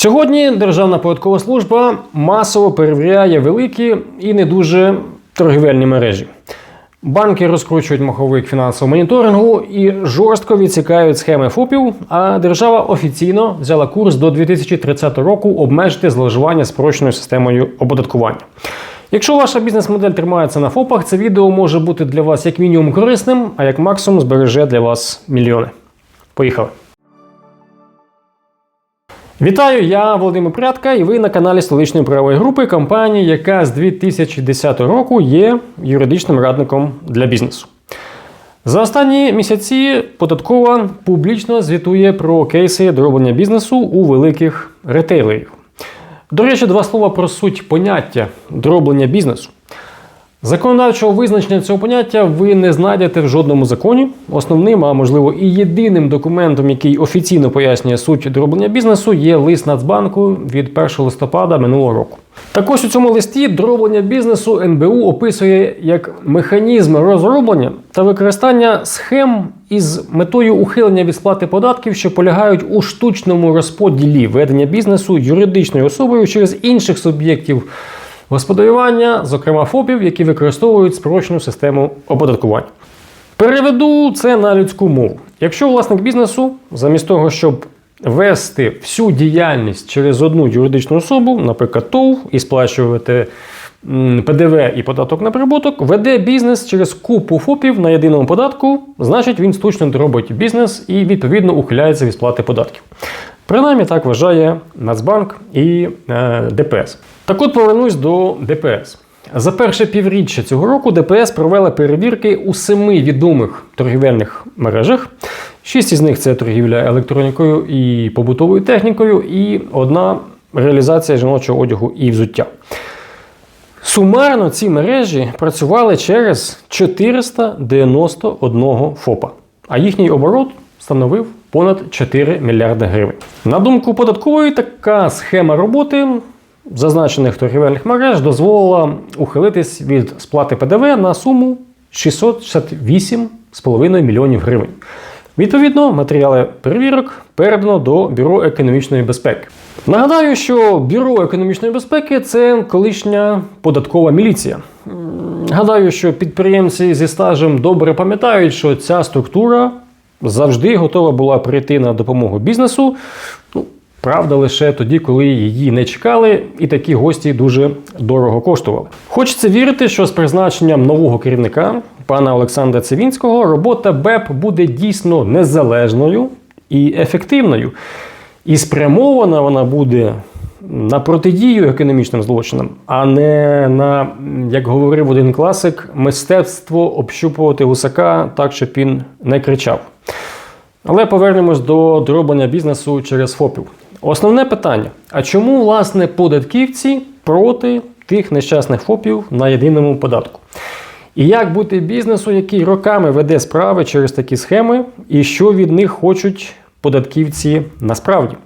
Сьогодні Державна податкова служба масово перевіряє великі і не дуже торгівельні мережі. Банки розкручують маховик фінансового моніторингу і жорстко відсікають схеми ФОПів, а держава офіційно взяла курс до 2030 року обмежити зловживання спрощеною системою оподаткування. Якщо ваша бізнес-модель тримається на ФОПах, це відео може бути для вас як мінімум корисним, а як максимум збереже для вас мільйони. Поїхали! Вітаю, я Володимир Прядка, і ви на каналі столичної правової групи компанії, яка з 2010 року є юридичним радником для бізнесу. За останні місяці податкова публічно звітує про кейси дроблення бізнесу у великих ретейлерів. До речі, два слова про суть поняття дроблення бізнесу. Законодавчого визначення цього поняття ви не знайдете в жодному законі. Основним, а можливо і єдиним документом, який офіційно пояснює суть дроблення бізнесу, є лист Нацбанку від 1 листопада минулого року. Також у цьому листі дроблення бізнесу НБУ описує як механізм розроблення та використання схем із метою ухилення від сплати податків, що полягають у штучному розподілі ведення бізнесу юридичною особою через інших суб'єктів господарювання, зокрема ФОПів, які використовують спрощену систему оподаткування. Переведу це на людську мову. Якщо власник бізнесу, замість того, щоб вести всю діяльність через одну юридичну особу, наприклад, ТОВ, і сплачувати ПДВ і податок на прибуток, веде бізнес через купу ФОПів на єдиному податку, значить він штучно дробить бізнес і відповідно ухиляється від сплати податків. Принаймні так вважає Нацбанк і е, ДПС. Так от повернусь до ДПС. За перше півріччя цього року ДПС провела перевірки у семи відомих торгівельних мережах. Шість із них це торгівля електронікою і побутовою технікою, і одна реалізація жіночого одягу і взуття. Сумарно ці мережі працювали через 491 ФОПа, а їхній оборот становив понад 4 мільярди гривень. На думку податкової, така схема роботи зазначених торгівельних мереж дозволила ухилитись від сплати ПДВ на суму 668,5 мільйонів гривень. Відповідно, матеріали перевірок передано до Бюро економічної безпеки. Нагадаю, що Бюро економічної безпеки це колишня податкова міліція. Гадаю, що підприємці зі стажем добре пам'ятають, що ця структура завжди готова була прийти на допомогу бізнесу. Ну, правда, лише тоді, коли її не чекали, і такі гості дуже дорого коштували. Хочеться вірити, що з призначенням нового керівника, пана Олександра Цивінського, робота БЕП буде дійсно незалежною і ефективною. І спрямована вона буде на протидію економічним злочинам, а не на, як говорив один класик, мистецтво общупувати гусака так, щоб він не кричав. Але повернемось до дроблення бізнесу через ФОПів. Основне питання: а чому власне податківці проти тих нещасних ФОПів на єдиному податку? І як бути бізнесу, який роками веде справи через такі схеми, і що від них хочуть податківці насправді?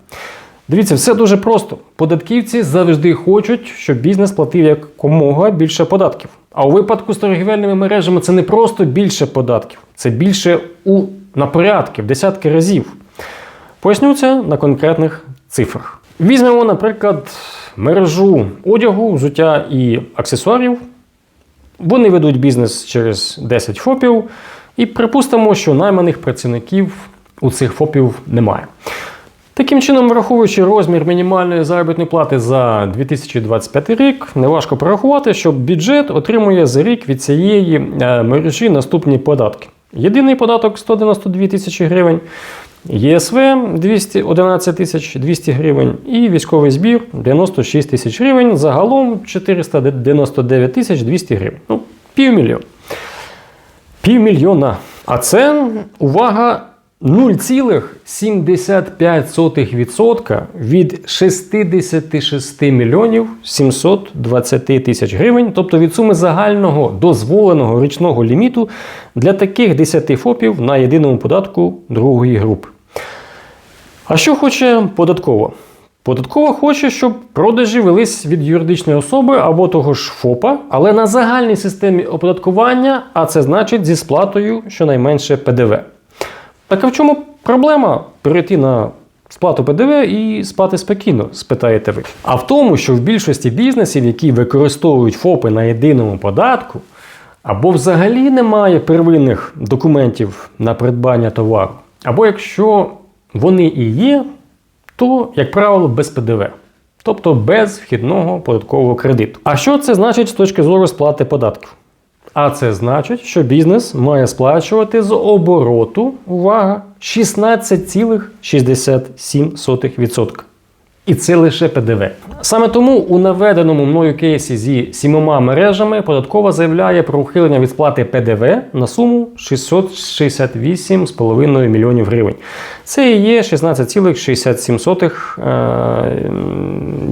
Дивіться, все дуже просто. Податківці завжди хочуть, щоб бізнес платив якомога більше податків. А у випадку з торгівельними мережами це не просто більше податків, це більше у на порядки, в десятки разів. Поясню це на конкретних цифрах. Візьмемо, наприклад, мережу одягу, взуття і аксесуарів. Вони ведуть бізнес через 10 ФОПів, і припустимо, що найманих працівників у цих ФОПів немає. Таким чином, враховуючи розмір мінімальної заробітної плати за 2025 рік, неважко порахувати, що бюджет отримує за рік від цієї е, мережі наступні податки. Єдиний податок 192 тисячі гривень, ЄСВ 211 тисяч 200 гривень і військовий збір 96 тисяч гривень. Загалом 499 тисяч 200 гривень. Ну, півмільйона. Півмільйона. А це, увага, 0,75% від 66 мільйонів 720 тисяч гривень, тобто від суми загального дозволеного річного ліміту для таких 10 ФОПів на єдиному податку другої групи. А що хоче податкова? Податкова хоче, щоб продажі велись від юридичної особи або того ж ФОПа, але на загальній системі оподаткування, а це значить зі сплатою щонайменше ПДВ. Так а в чому проблема перейти на сплату ПДВ і спати спокійно, спитаєте ви. А в тому, що в більшості бізнесів, які використовують ФОПи на єдиному податку, або взагалі немає первинних документів на придбання товару, або якщо вони і є, то, як правило, без ПДВ. Тобто без вхідного податкового кредиту. А що це значить з точки зору сплати податків? А це значить, що бізнес має сплачувати з обороту, увага, 16,67%. І це лише ПДВ. Саме тому у наведеному мною кейсі зі сімома мережами податкова заявляє про ухилення від сплати ПДВ на суму 668,5 мільйонів гривень. Це і є 16,67 е,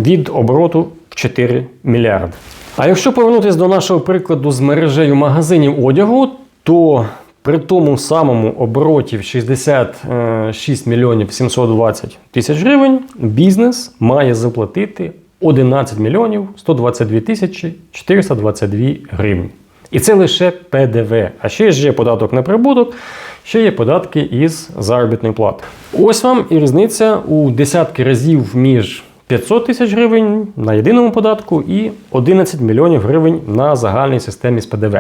від обороту в 4 мільярди. А якщо повернутися до нашого прикладу з мережею магазинів одягу, то при тому самому обороті в 66 мільйонів 720 тисяч гривень бізнес має заплатити 11 мільйонів 122 тисячі 422 гривні. І це лише ПДВ. А ще ж є податок на прибуток, ще є податки із заробітної плати. Ось вам і різниця у десятки разів між 500 тисяч гривень на єдиному податку і 11 мільйонів гривень на загальній системі з ПДВ.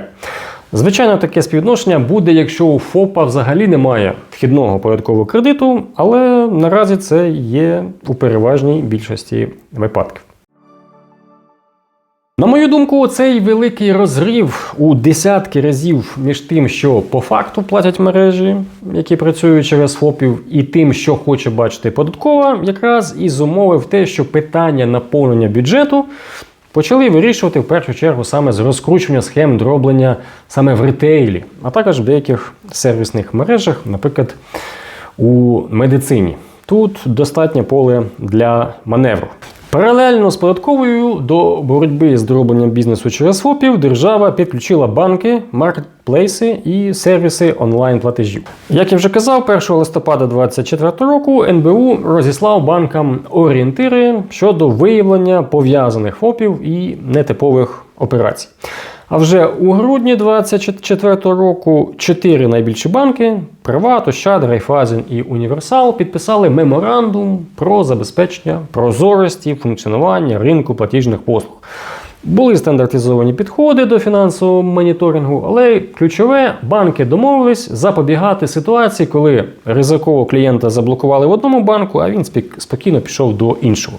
Звичайно, таке співвідношення буде, якщо у ФОПа взагалі немає вхідного податкового кредиту, але наразі це є у переважній більшості випадків. На мою думку, цей великий розрив у десятки разів між тим, що по факту платять мережі, які працюють через ФОПів, і тим, що хоче бачити податкова, якраз і зумовив те, що питання наповнення бюджету почали вирішувати в першу чергу саме з розкручування схем дроблення саме в ретейлі, а також в деяких сервісних мережах, наприклад, у медицині. Тут достатнє поле для маневру. Паралельно з податковою до боротьби з дробленням бізнесу через ФОПів держава підключила банки, маркетплейси і сервіси онлайн-платежів. Як я вже казав, 1 листопада 2024 року НБУ розіслав банкам орієнтири щодо виявлення пов'язаних ФОПів і нетипових операцій. А вже у грудні 2024 року чотири найбільші банки Приват, Ощад, Райфайзен і Універсал підписали меморандум про забезпечення прозорості функціонування ринку платіжних послуг. Були стандартизовані підходи до фінансового моніторингу, але ключове банки домовились запобігати ситуації, коли ризикового клієнта заблокували в одному банку, а він спокійно пішов до іншого.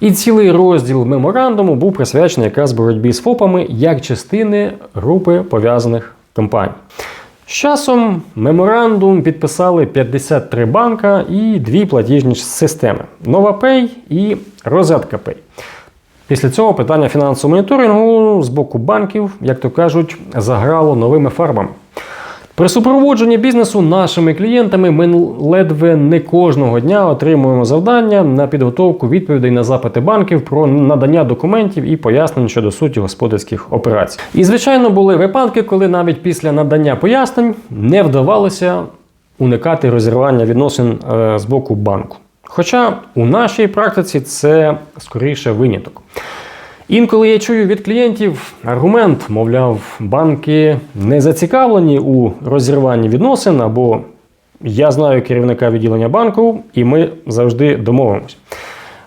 І цілий розділ меморандуму був присвячений якраз боротьбі з ФОПами як частини групи пов'язаних компаній. З часом меморандум підписали 53 банка і дві платіжні системи NovaPay і RosetkaPay. Після цього питання фінансового моніторингу з боку банків, як то кажуть, заграло новими фарбами. При супроводженні бізнесу нашими клієнтами ми ледве не кожного дня отримуємо завдання на підготовку відповідей на запити банків про надання документів і пояснень щодо суті господарських операцій. І, звичайно, були випадки, коли навіть після надання пояснень не вдавалося уникати розірвання відносин е, з боку банку. Хоча у нашій практиці це скоріше виняток. Інколи я чую від клієнтів аргумент, мовляв, банки не зацікавлені у розірванні відносин, або я знаю керівника відділення банку, і ми завжди домовимось.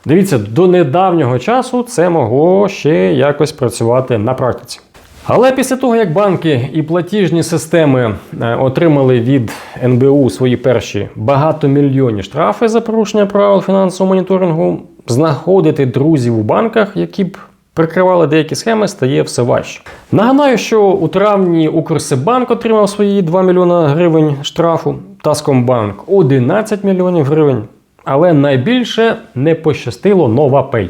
Дивіться, до недавнього часу це могло ще якось працювати на практиці. Але після того, як банки і платіжні системи е, отримали від НБУ свої перші багатомільйонні штрафи за порушення правил фінансового моніторингу, знаходити друзів у банках, які б прикривали деякі схеми, стає все важче. Нагадаю, що у травні Укрсибанк отримав свої 2 мільйона гривень штрафу, Таскомбанк 11 мільйонів гривень. Але найбільше не пощастило NovaPay,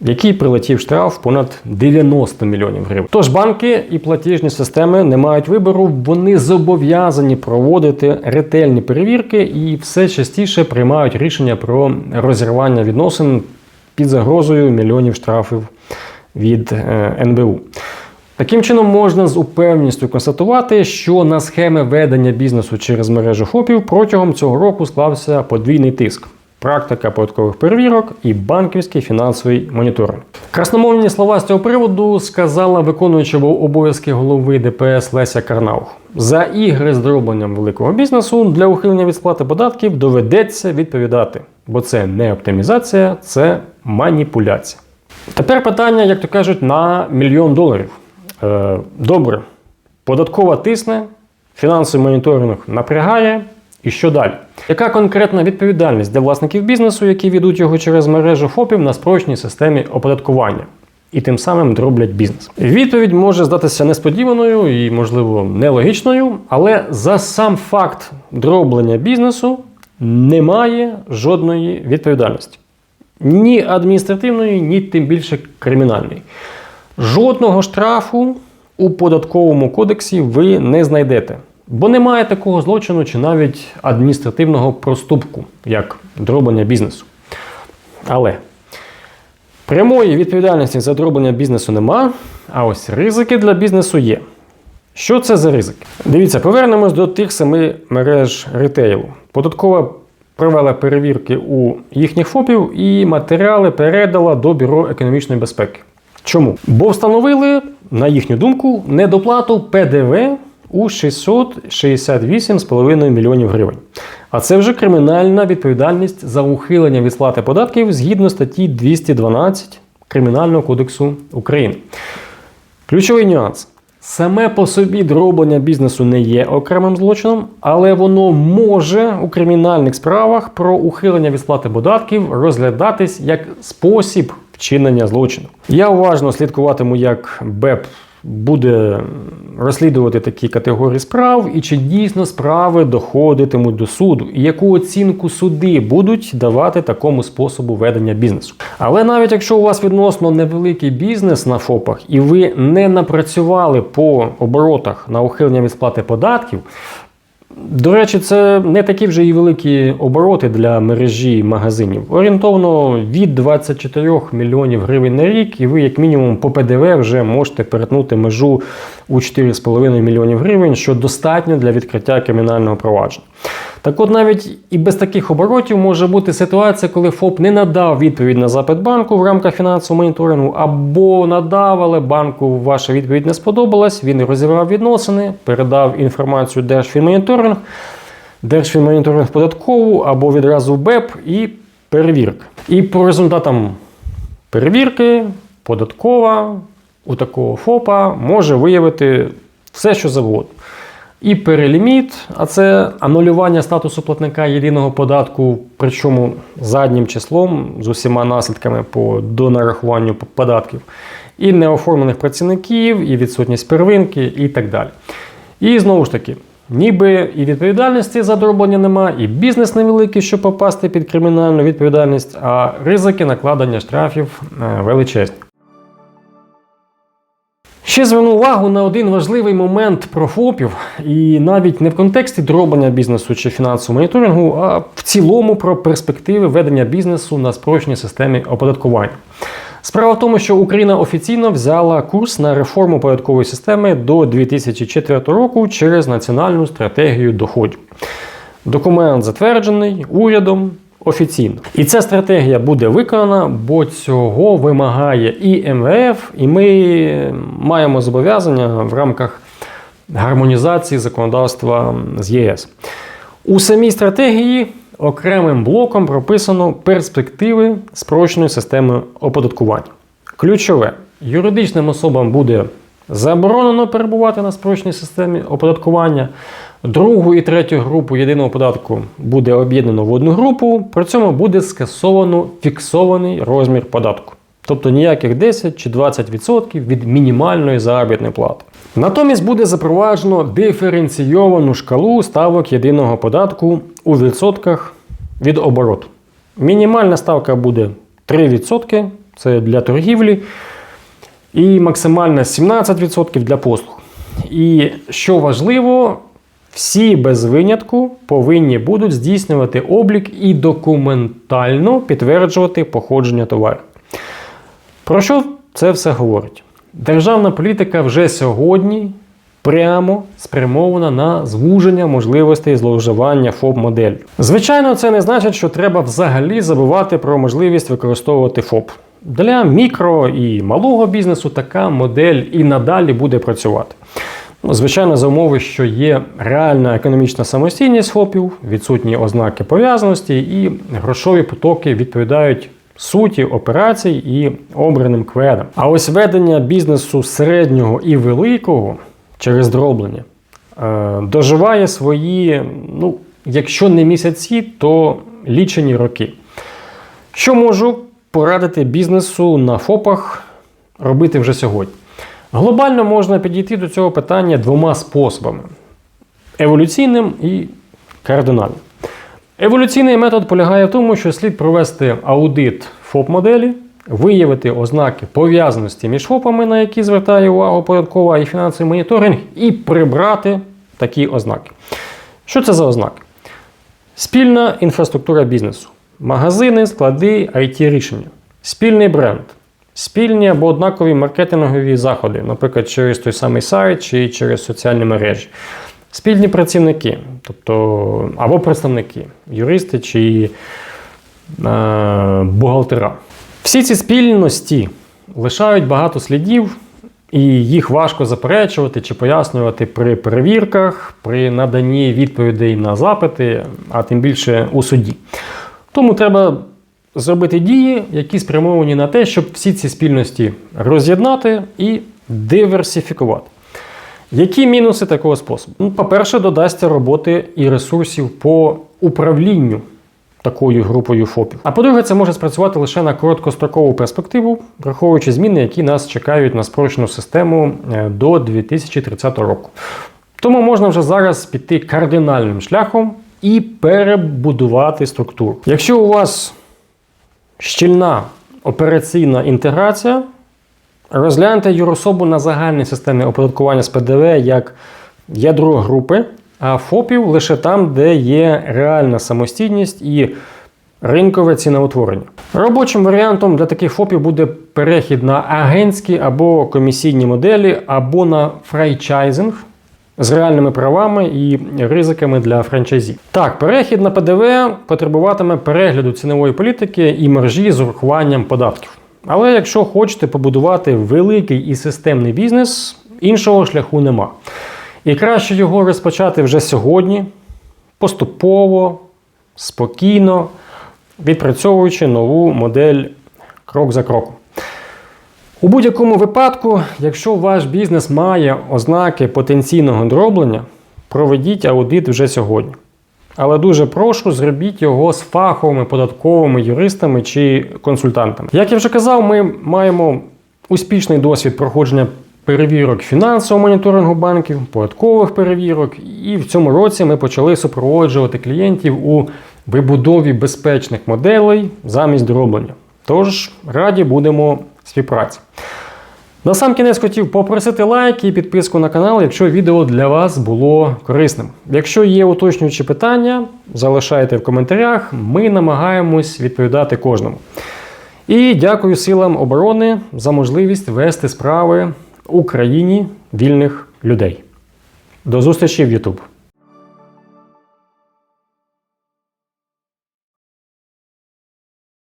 який прилетів штраф понад 90 мільйонів гривень. Тож банки і платіжні системи не мають вибору, вони зобов'язані проводити ретельні перевірки і все частіше приймають рішення про розірвання відносин під загрозою мільйонів штрафів від е, НБУ. Таким чином, можна з упевненістю констатувати, що на схеми ведення бізнесу через мережу ФОПів протягом цього року склався подвійний тиск. практика податкових перевірок і банківський фінансовий моніторинг. Красномовні слова з цього приводу сказала виконуюча обов'язки голови ДПС Леся Карнаух. За ігри з дробленням великого бізнесу для ухилення від сплати податків доведеться відповідати, бо це не оптимізація, це маніпуляція. Тепер питання, як то кажуть, на мільйон доларів. Е, добре, податкова тисне, фінансовий моніторинг напрягає. І що далі? Яка конкретна відповідальність для власників бізнесу, які ведуть його через мережу ФОПів на спрочній системі оподаткування? І тим самим дроблять бізнес. Відповідь може здатися несподіваною і, можливо, нелогічною, але за сам факт дроблення бізнесу немає жодної відповідальності. Ні адміністративної, ні тим більше кримінальної. Жодного штрафу у податковому кодексі ви не знайдете. Бо немає такого злочину чи навіть адміністративного проступку, як дроблення бізнесу. Але прямої відповідальності за дроблення бізнесу нема, а ось ризики для бізнесу є. Що це за ризики? Дивіться, повернемось до тих семи мереж ретейлу. Податкова провела перевірки у їхніх ФОПів і матеріали передала до Бюро економічної безпеки. Чому? Бо встановили, на їхню думку, недоплату ПДВ у 668,5 мільйонів гривень. А це вже кримінальна відповідальність за ухилення від сплати податків згідно статті 212 Кримінального кодексу України. Ключовий нюанс. Саме по собі дроблення бізнесу не є окремим злочином, але воно може у кримінальних справах про ухилення від сплати податків розглядатись як спосіб вчинення злочину. Я уважно слідкуватиму, як БЕП буде розслідувати такі категорії справ, і чи дійсно справи доходитимуть до суду, і яку оцінку суди будуть давати такому способу ведення бізнесу. Але навіть якщо у вас відносно невеликий бізнес на ФОПах, і ви не напрацювали по оборотах на ухилення від сплати податків. До речі, це не такі вже і великі обороти для мережі магазинів. Орієнтовно від 24 мільйонів гривень на рік, і ви, як мінімум, по ПДВ вже можете перетнути межу у 4,5 мільйонів гривень, що достатньо для відкриття кримінального провадження. Так от навіть і без таких оборотів може бути ситуація, коли ФОП не надав відповідь на запит банку в рамках фінансового моніторингу, або надав, але банку ваша відповідь не сподобалась, він розірвав відносини, передав інформацію Держфінмоніторинг, Держфінмоніторинг податкову або відразу БЕП і перевірка. І по результатам перевірки податкова у такого ФОПа може виявити все, що завгодно. І переліміт, а це анулювання статусу платника єдиного податку, причому заднім числом з усіма наслідками по донарахуванню податків, і неоформлених працівників, і відсутність первинки, і так далі. І знову ж таки, ніби і відповідальності за дроблення нема, і бізнес невеликий, щоб попасти під кримінальну відповідальність, а ризики накладення штрафів е, величезні. Ще зверну увагу на один важливий момент про ФОПів, і навіть не в контексті дроблення бізнесу чи фінансового моніторингу, а в цілому про перспективи ведення бізнесу на спрощеній системі оподаткування. Справа в тому, що Україна офіційно взяла курс на реформу податкової системи до 2004 року через національну стратегію доходів. Документ затверджений урядом офіційно. І ця стратегія буде виконана, бо цього вимагає і МВФ, і ми маємо зобов'язання в рамках гармонізації законодавства з ЄС. У самій стратегії окремим блоком прописано перспективи спрощеної системи оподаткування. Ключове юридичним особам буде заборонено перебувати на спрощеній системі оподаткування. Другу і третю групу єдиного податку буде об'єднано в одну групу, при цьому буде скасовано фіксований розмір податку. Тобто ніяких 10 чи 20% від мінімальної заробітної плати. Натомість буде запроваджено диференційовану шкалу ставок єдиного податку у відсотках від обороту. Мінімальна ставка буде 3%, це для торгівлі, і максимальна 17% для послуг. І що важливо, всі без винятку повинні будуть здійснювати облік і документально підтверджувати походження товарів. Про що це все говорить? Державна політика вже сьогодні прямо спрямована на звуження можливостей зловживання ФОП модель. Звичайно, це не значить, що треба взагалі забувати про можливість використовувати ФОП. Для мікро і малого бізнесу така модель і надалі буде працювати. Ну, Звичайно, за умови, що є реальна економічна самостійність ФОПів, відсутні ознаки пов'язаності і грошові потоки відповідають суті операцій і обраним кведам. А ось ведення бізнесу середнього і великого через дроблення е, доживає свої, ну, якщо не місяці, то лічені роки. Що можу порадити бізнесу на ФОПах робити вже сьогодні? Глобально можна підійти до цього питання двома способами: еволюційним і кардинальним. Еволюційний метод полягає в тому, що слід провести аудит ФОП-моделі, виявити ознаки пов'язаності між ФОПами, на які звертає увагу податкова і фінансовий моніторинг, і прибрати такі ознаки. Що це за ознаки? Спільна інфраструктура бізнесу, магазини, склади, it рішення, спільний бренд, спільні або однакові маркетингові заходи, наприклад, через той самий сайт чи через соціальні мережі. Спільні працівники, тобто або представники, юристи чи е, бухгалтера. Всі ці спільності лишають багато слідів, і їх важко заперечувати чи пояснювати при перевірках, при наданні відповідей на запити, а тим більше у суді. Тому треба зробити дії, які спрямовані на те, щоб всі ці спільності роз'єднати і диверсифікувати. Які мінуси такого способу? Ну, по-перше, додасться роботи і ресурсів по управлінню такою групою ФОПів. А по-друге, це може спрацювати лише на короткострокову перспективу, враховуючи зміни, які нас чекають на спрощену систему е, до 2030 року. Тому можна вже зараз піти кардинальним шляхом і перебудувати структуру. Якщо у вас щільна операційна інтеграція, розгляньте юрособу на загальній системі оподаткування з ПДВ як ядро групи, а ФОПів лише там, де є реальна самостійність і ринкове ціноутворення. Робочим варіантом для таких ФОПів буде перехід на агентські або комісійні моделі, або на франчайзинг з реальними правами і ризиками для франчайзі. Так, перехід на ПДВ потребуватиме перегляду цінової політики і маржі з урахуванням податків. Але якщо хочете побудувати великий і системний бізнес, іншого шляху нема. І краще його розпочати вже сьогодні, поступово, спокійно, відпрацьовуючи нову модель крок за кроком. У будь-якому випадку, якщо ваш бізнес має ознаки потенційного дроблення, проведіть аудит вже сьогодні. Але дуже прошу, зробіть його з фаховими податковими юристами чи консультантами. Як я вже казав, ми маємо успішний досвід проходження перевірок фінансового моніторингу банків, податкових перевірок, і в цьому році ми почали супроводжувати клієнтів у вибудові безпечних моделей замість дроблення. Тож раді будемо співпраці. На сам кінець хотів попросити лайк і підписку на канал, якщо відео для вас було корисним. Якщо є уточнюючі питання, залишайте в коментарях, ми намагаємось відповідати кожному. І дякую силам оборони за можливість вести справи Україні вільних людей. До зустрічі в YouTube.